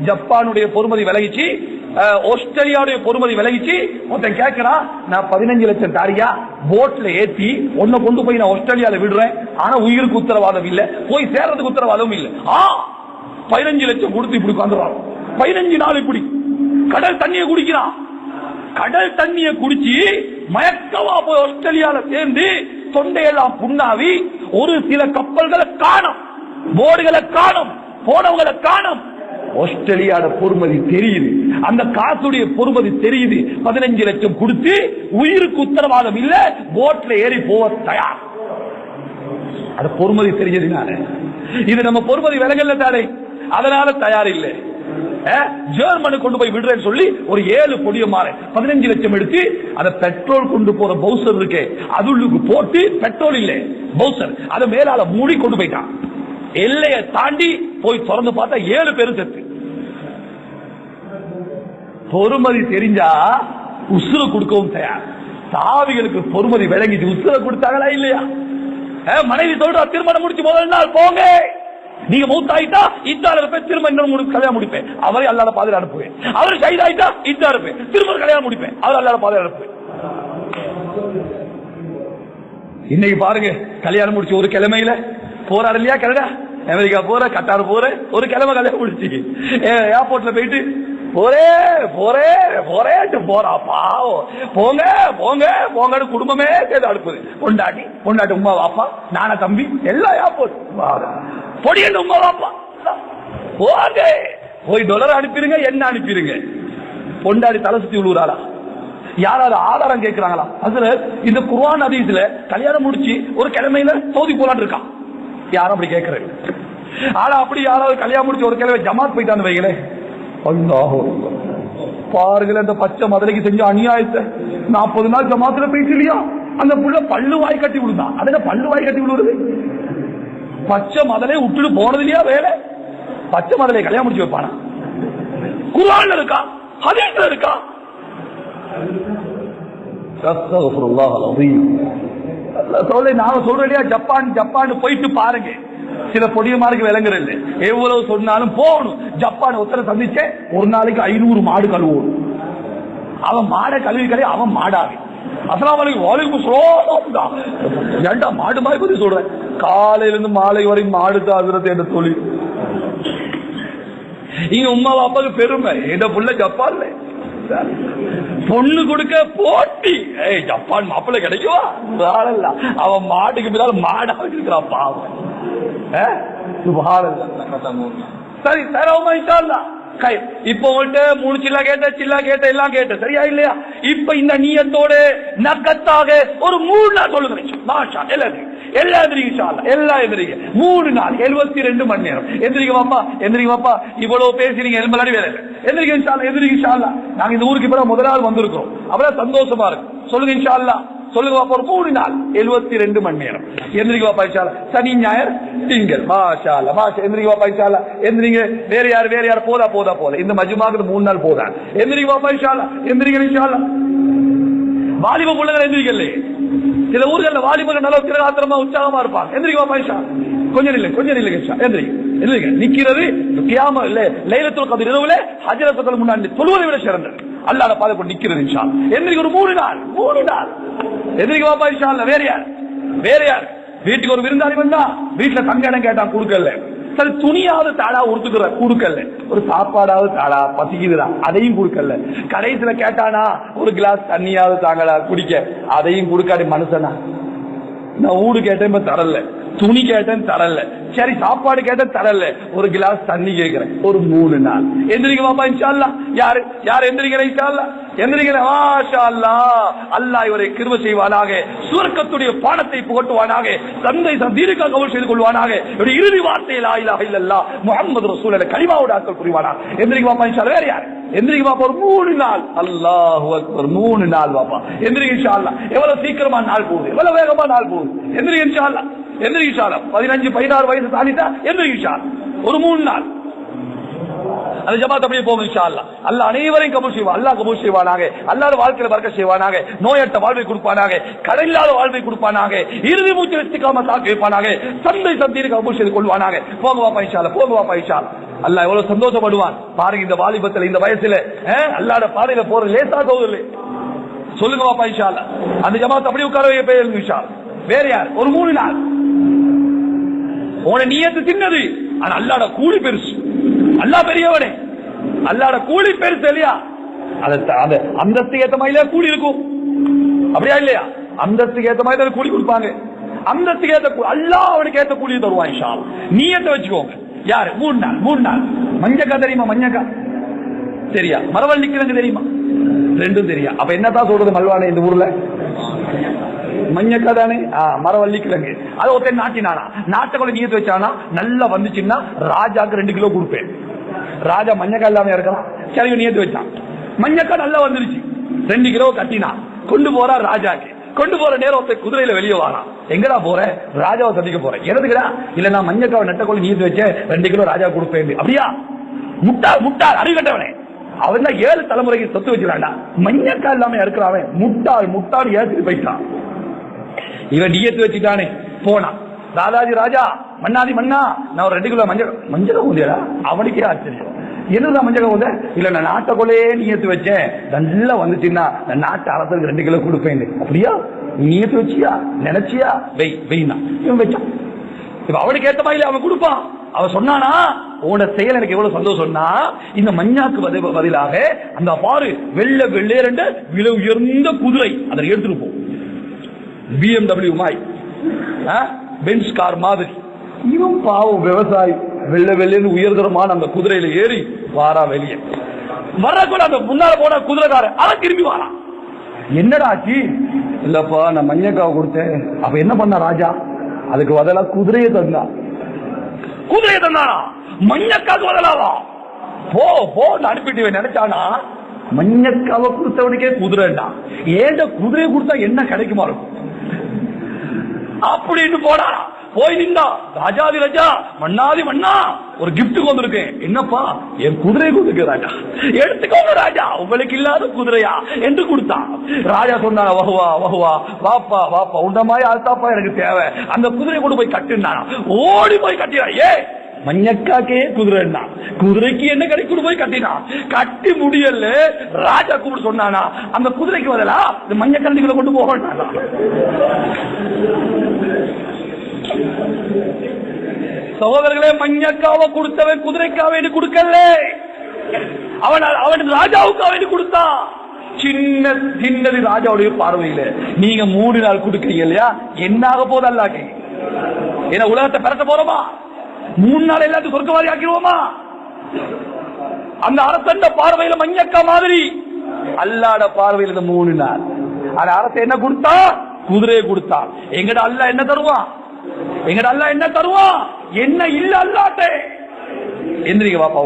ஜப்பானுடைய பொறுமதி விலகிச்சு ஆஸ்திரேலியாவுடைய பொறுமதி விலகிச்சு ஒருத்தன் கேட்கிறான் நான் பதினஞ்சு லட்சம் தாரியா போட்ல ஏத்தி உன்னை கொண்டு போய் நான் ஆஸ்திரேலியால விடுறேன். ஆனா உயிருக்கு உத்தரவாதம் இல்ல. போய் சேர்றதுக்கு உத்தரவாதம் இல்ல. ஆ பதினஞ்சு லட்சம் கொடுத்து இப்படி உட்காந்துறான் பதினஞ்சு நாள் இப்படி. கடல் தண்ணியை குடிக்கிறான். கடல் தண்ணியை குடிச்சு மயக்கமா போய் ஆஸ்திரேலியால சேர்ந்து தொண்டையெல்லாம் புண்ணாவி ஒரு சில கப்பல்களை காணும். போர்டுகளை காணும். போனவங்களை காணும். ஆஸ்திரேலியாட பொறுமதி தெரியுது. அந்த காசுடைய பொறுமதி தெரியுது. பதினஞ்சு லட்சம் கொடுத்து உயிருக்கு உத்தரவாதம் இல்ல போட்ல ஏறி போக தயார். அது பொறுமதி தெரிஞ்சதுனால இது நம்ம பொறுமதி விலகல்ல தானே? அதனால தயார் இல்லை. ஜெர்மனு கொண்டு போய் விடுறேன்னு சொல்லி ஒரு ஏழு பொடிய மாற பதினஞ்சு லட்சம் எடுத்து அதை பெட்ரோல் கொண்டு போற பவுசர் இருக்கு அதுள்ளுக்கு போட்டு பெட்ரோல் இல்லை பவுசர். அதை மேலால மூடி கொண்டு போயிட்டான். எல்லையை தாண்டி போய் திறந்து பார்த்தா ஏழு பேரும் செத்து. பொறுமதி தெரிஞ்சா உசுர கொடுக்கவும் தயார். சாவிகளுக்கு பொறுமதி விளங்கிட்டு உசுர கொடுத்தாங்களா இல்லையா? மனைவி சொல்றா திருமணம் முடிச்சு முதல் நாள் போங்க. நீங்க மூத்தாயிட்டா இத்தால இருப்பேன் திரும்ப இன்னொரு கல்யாணம் முடிப்பேன். அவரை அல்லாத பாதையில் அனுப்புவேன். அவர் கைதாயிட்டா இத்தா இருப்பேன் திரும்ப கல்யாணம் முடிப்பேன். அவர் அல்லாத பாதையில் அனுப்புவேன். இன்னைக்கு பாருங்க கல்யாணம் முடிச்சு ஒரு கிழமையில. போறாரு இல்லையா கனடா அமெரிக்கா போற கட்டார் போற ஒரு கிழமை கல்யாணம் முடிச்சு. ஏர்போர்ட்ல போயிட்டு போரே போரே போரேட்டு போறா பாவம். போங்க போங்க போங்கன்னு குடும்பமே சேர்ந்து அனுப்புது பொண்டாட்டி பொண்டாட்டி உமா வாப்பா நானா தம்பி எல்லாம் ஏர்போர்ட் பொடியன் உமா வாப்பா. போங்க. போய் டொலர் அனுப்பிடுங்க என்ன அனுப்பிடுங்க. பொண்டாடி தலை சுத்தி விழுவுறாளா யாராவது ஆதாரம் கேட்கிறாங்களா? அதுல இந்த குர்ஆன் ஹதீஸ்ல கல்யாணம் முடிச்சு ஒரு கிழமையில சோதி போலான்னு இருக்கான் யாரும் அப்படி கேட்கறது ஆனா அப்படி யாராவது கல்யாணம் முடிச்சு ஒரு கிழமை ஜமாத் போயிட்டான்னு வைங்களே அல்லாஹ் பாருங்களேன் அந்த பச்சை மதலைக்கு செஞ்ச அநியாயத்தை. நாற்பது நாள் ஜமாத்துல இல்லையா அந்த புள்ள பல்லு வாய் கட்டி விழுந்தான் அதுல பல்லு வாய் கட்டி விழுவுறது. பச்சை மதலை விட்டுட்டு போனது இல்லையா வேலை? பச்சை மதலை கல்யாணம் முடிச்சு வைப்பானா? குர்ஆன்ல இருக்கா? ஹதீஸ்ல இருக்கா? சொல்ல நான் சொல்றேன் ஜப்பான் ஜப்பான் போயிட்டு பாருங்க. சில பொடியமாருக்கு விளங்குறது எவ்வளவு சொன்னாலும் போகணும். ஜப்பான் ஒருத்தரை சந்திச்சே ஒரு நாளைக்கு ஐநூறு மாடு கழுவணும் அவன் மாடை கழுவி கழுவி அவன் மாடாவே. அஸ்லாம் வலைக்கும் வாலைக்கும் சலாம் ஏன்டா மாடு மாதிரி பத்தி சொல்றேன் காலையில இருந்து மாலை வரை மாடு தாதுறது என்ற தொழில். இங்க உமா பாப்பாக்கு பெருமை. இந்த புள்ள ஜப்பான்ல. பொண்ணு கொடுக்க போட்டி. ஏய் ஜப்பான் மாப்பிள்ளை கிடைக்குவா சுபஹானல்லா. அவன் மாட்டுக்கு பின்னால் மாடா வச்சிருக்கிறான் பாவம். சரி தரவுமா இன்ஷால்லா கை இப்போ உங்கள்ட்ட மூணு சில்லா கேட்ட சில்லா கேட்ட எல்லாம் கேட்ட சரியா இல்லையா? இப்ப இந்த நீயத்தோட நக்கத்தாக ஒரு மூணு நாள் சொல்லுங்க மாஷா எல்லாத்தையும் எல்லாம் எந்திரிங்க இன்ஷால்லா எல்லாம் எந்திரிங்க மூணு நாள் எழுபத்தி ரெண்டு மணி நேரம். எந்திரிங்க பாப்பா எந்திரிங்க பாப்பா. இவ்வளவு பேசுறீங்க எலும்பலாடி வேலை எந்திரிங்க எந்திரிங்க நாங்க இந்த ஊருக்கு இப்ப முதல் நாள் வந்திருக்கிறோம் அவ்வளவு சந்தோஷமா இருக்கு. சொல்லுங்க இன்ஷால்லா சொல்லுங்க பாப்பா ஒரு மூணு நாள். எழுபத்தி ரெண்டு மணி நேரம். எந்திரிங்க பாப்பா சனி ஞாயிறு திங்கள். மாஷால மாஷா எந்திரிங்க பாப்பா எந்திரிங்க. வேற யார் வேற யார்? போதா போதா போதா. இந்த மஜ்மாக்கு மூணு நாள் போதா. எந்திரிக்கவா பாப்பா இன்ஷால்லா எந்திரிங்க இன்ஷால்லா வாலிப பிள்ளைகள் எந்திரிக்கல சில ஊர்கள் வாலிபர்கள் நல்ல திரகாத்திரமா உற்சாகமா இருப்பாங்க. எந்திரிக்க பாப்பா கொஞ்சம் இல்லை கொஞ்சம் இல்லைங்க இன்ஷா எந்திரிக்க எந்திரிங்க. நிக்கிறது கியாம இல்ல லைலத்துல் கதிர் இரவுல ஹஜரத்துக்கு முன்னாடி தொழுவதை விட சிறந்தது. அல்லாத பாதுகாப்பு நிக்கிறது இன்ஷா எந்திரிக்க ஒரு மூணு நாள் மூணு நாள் எந்திரிக்க பாப்பா இன்ஷா இல்ல வேற யார்? வேற யார்? வீட்டுக்கு ஒரு விருந்தாளி வந்தா வீட்டுல தங்க இடம் கேட்டான் கொடுக்கல. சரி துணியாவது தாடா உடுத்துக்கிற கொடுக்கல. ஒரு சாப்பாடாவது தாடா பசிக்குதுடா அதையும் கொடுக்கல. கடைசியில கேட்டானா ஒரு கிளாஸ் தண்ணியாவது தாங்கடா குடிக்க. அதையும் கொடுக்காடி மனுஷனா? நான் ஊடு கேட்டேன் இப்ப தரல. துணி கேட்டேன் தரல. சரி சாப்பாடு கேட்டேன் தரல. ஒரு கிளாஸ் தண்ணி கேட்கிறேன். ஒரு மூணு நாள். எந்திரிக்க பாப்பா இன்ஷால்லா யாரு யார் எந்திரிக்கிறேன் இன்ஷால்லா எந்திரிக்கிற மாஷா அல்லா அல்லாஹ் இவரை கிருவ செய்வானாக. சுவர்க்கத்துடைய பாடத்தை புகட்டுவானாக. தந்தை தீர்க்க கவுல் செய்து கொள்வானாக. இவருடைய இறுதி வார்த்தை லா இலாஹ இல்லல்லாஹ் முஹம்மது ரசூலுல்லாஹ் கலிமாவோட ஆட்கள் புரிவானாக. எந்திரிக்க பாப்பா இன்ஷால்லா வேற யார்? எந்திரிக்க பாப்பா ஒரு மூணு நாள். அல்லாஹ் அக்பர் மூணு நாள் பாப்பா. எந்திரிக்க இன்ஷா அல்லாஹ் எவ்வளவு சீக்கிரமா நாள் போகுது? எவ்வளவு வேகமா நாள் போகுது? எந்திரிக்க இன்ஷா அல்லாஹ் விஷாலம் பதினஞ்சு பதினாறு வயசு தாண்டிட்டா எந்திரிக்க விஷால் ஒரு மூணு நாள். அந்த ஜமாத் அப்படியே போகும் இன்ஷா அல்லா அல்லாஹ் அனைவரையும் கபூல் செய்வா அல்லாஹ் கபூல் செய்வானாக. அல்லாத வாழ்க்கையில வரக்க செய்வானாக. நோயற்ற வாழ்வை கொடுப்பானாக. கடையில்லாத வாழ்வை கொடுப்பானாக. இறுதி மூச்சு வச்சுக்காம தாக்கி வைப்பானாக. சந்தை சந்தைக்கு கபூல் செய்து கொள்வானாக. போங்க வாப்பா இன்ஷா அல்லாஹ் போங்க வாப்பா எவ்வளவு சந்தோஷப்படுவான். பாருங்க இந்த வாலிபத்துல இந்த வயசுல அஹ், பாதையில போறது லேசா தோதுல சொல்லுங்க வாப்பா இன்ஷா அல்லாஹ் அந்த ஜமாத் அப்படியே உட்கார வைக்க பேர் இன்ஷா வேற யார்? ஒரு மூணு நாள் உன நீயத்து சின்னது ஆனா அல்லாட கூலி பெருசு. அல்லா பெரியவனே. அல்லாட கூலி பெருசு இல்லையா? அத அந்த அந்தஸ்து ஏத்த மாதிரி கூலி இருக்கும். அப்படியா இல்லையா? அந்தஸ்துக்கு ஏத்த மாதிரி கூலி கொடுப்பாங்க. அந்தஸ்துக்கு ஏத்த அல்லா அவனுக்கு ஏத்த கூலி தருவான் ஷா அல்லாஹ். நீயத்தை வச்சுக்கோங்க. யாரு? மூணு நாள் மூணு நாள். மஞ்சக்கா தெரியுமா? மஞ்சக்கா? சரியா மரவள்ளி கிழங்கு தெரியுமா? ரெண்டும் தெரியா. அப்ப என்னதான் சொல்றது மல்வானே இந்த ஊர்ல? மஞ்சக்கா தானே ஆ, மரவள்ளி கிழங்கு அது ஒருத்தன் நாட்டினானா நாட்டை நீத்து வச்சானா நல்லா வந்துச்சுன்னா ராஜாக்கு ரெண்டு கிலோ கொடுப்பேன் ராஜா மஞ்சக்கா இல்லாம இருக்கலாம் சரி நீத்து வச்சான் மஞ்சக்கா நல்லா வந்துருச்சு ரெண்டு கிலோ கட்டினான் கொண்டு போறா ராஜாக்கு கொண்டு போற நேரம் ஒருத்தன் குதிரையில வெளியே வாரான் எங்கடா போற ராஜாவை சந்திக்க போறேன் எதுக்குடா இல்ல நான் மஞ்சக்காவை நெட்ட கொண்டு நீத்து வச்சேன் ரெண்டு கிலோ ராஜா கொடுப்பேன் அப்படியா முட்டாள் முட்டாள் அறிகட்டவனே அவன் தான் ஏழு தலைமுறைக்கு சொத்து வச்சிருக்காண்டா மஞ்சக்கா இல்லாம இருக்கிறவன் முட்டாள் முட்டாள் ஏத்துட்டு போயிட்டான் இவன் டிஎத்து வச்சுட்டானே. போனான் ராதாஜி ராஜா மன்னாதி மன்னா. நான் ஒரு ரெண்டு கிலோ மஞ்சள் மஞ்சள் ஊதியடா அவனுக்கே ஆச்சரியம். என்னதான் மஞ்சள் ஊத? இல்ல நான் நாட்டை கொள்ளையே நீயத்து வச்சேன். நல்லா வந்துச்சுன்னா நான் நாட்டு அரசருக்கு ரெண்டு கிலோ கொடுப்பேன் அப்படியா? நீ வச்சியா? நினைச்சியா? வெய் வெய்னா. இவன் வச்சான். இப்ப அவனுக்கு ஏத்த மாதிரி அவன் கொடுப்பான். அவன் சொன்னானா உன செயல் எனக்கு எவ்வளவு சந்தோஷம்னா இந்த மஞ்சாக்கு பதி- பதிலாக அந்த பாரு வெள்ளை வெள்ளேரண்ட விலை உயர்ந்த குதிரை. அதை எடுத்துட்டு போ. பிஎம்டபிள்யூ மாய் பென்ஸ் கார் மாதிரி. இவன் பாவம் விவசாயி. வெள்ள வெள்ளன்னு உயர்தரமான அந்த குதிரையில ஏறி வாரா வெளியே. வரக்கூட அந்த முன்னால போன குதிரைக்கார அவன் திரும்பி வாரான் என்னடா ஆச்சு? இல்லப்பா நான் மஞ்சக்காவை கொடுத்தேன். அப்ப என்ன பண்ண ராஜா? அதுக்கு பதிலா குதிரையை தந்தா குதிரையை தந்தானா மஞ்சக்காக்கு பதிலாவா? போ போ அனுப்பிட்டு நினைச்சானா? மஞ்சக்காவை கொடுத்தவனுக்கே குதிரைடா. ஏண்ட குதிரையை கொடுத்தா என்ன கிடைக்குமா இருக்கும்? அப்படின்னு போனா போய் நின்றா ராஜாதி ராஜா மன்னாதி மன்னா ஒரு gift வந்திருக்கேன் என்னப்பா? என் குதிரை கொடுக்கு ராஜா. எடுத்துக்கோங்க ராஜா. உங்களுக்கு இல்லாத குதிரையா? என்று கொடுத்தான் ராஜா சொன்னான வகுவா வகுவா வாப்பா வாப்பா உண்ட மாதிரி எனக்கு தேவை. அந்த குதிரை கொண்டு போய் கட்டுனா ஓடி போய் கட்டினா ஏ மஞ்சக்காக்கே குதிரைன்னா. குதிரைக்கு என்ன கடைக்குடு போய் கட்டினான் கட்டி முடியல ராஜா கூப்பிட்டு சொன்னானா அந்த குதிரைக்கு பதிலா இந்த மஞ்சக்கரண்டிகளை கொண்டு போக சகோதரர்களே மஞ்சக்காவை கொடுத்தவன் குதிரைக்காக வேண்டி கொடுக்கல. அவன் அவன் ராஜாவுக்காக வேண்டி கொடுத்தான் சின்ன சின்னது ராஜாவுடைய பார்வையில. நீங்க மூணு நாள் கொடுக்கறீங்க இல்லையா? என்னாக போது அல்லாக்கி ஏன்னா உலகத்தை பரட்ட போறோமா? மூணு நாள் எல்லாத்தையும் சொர்க்கவாதி ஆக்கிடுவோமா? அந்த அரசண்ட பார்வையில மஞ்சக்கா மாதிரி. அல்லாட பார்வையில இந்த மூணு நாள். அந்த அரசு என்ன கொடுத்தா? குதிரையை கொடுத்தா. எங்கட அல்ல என்ன தருவான் எங்கட அல்ல என்ன தருவான் என்ன இல்ல அல்லாட்டே எந்திரிக்க பாப்பா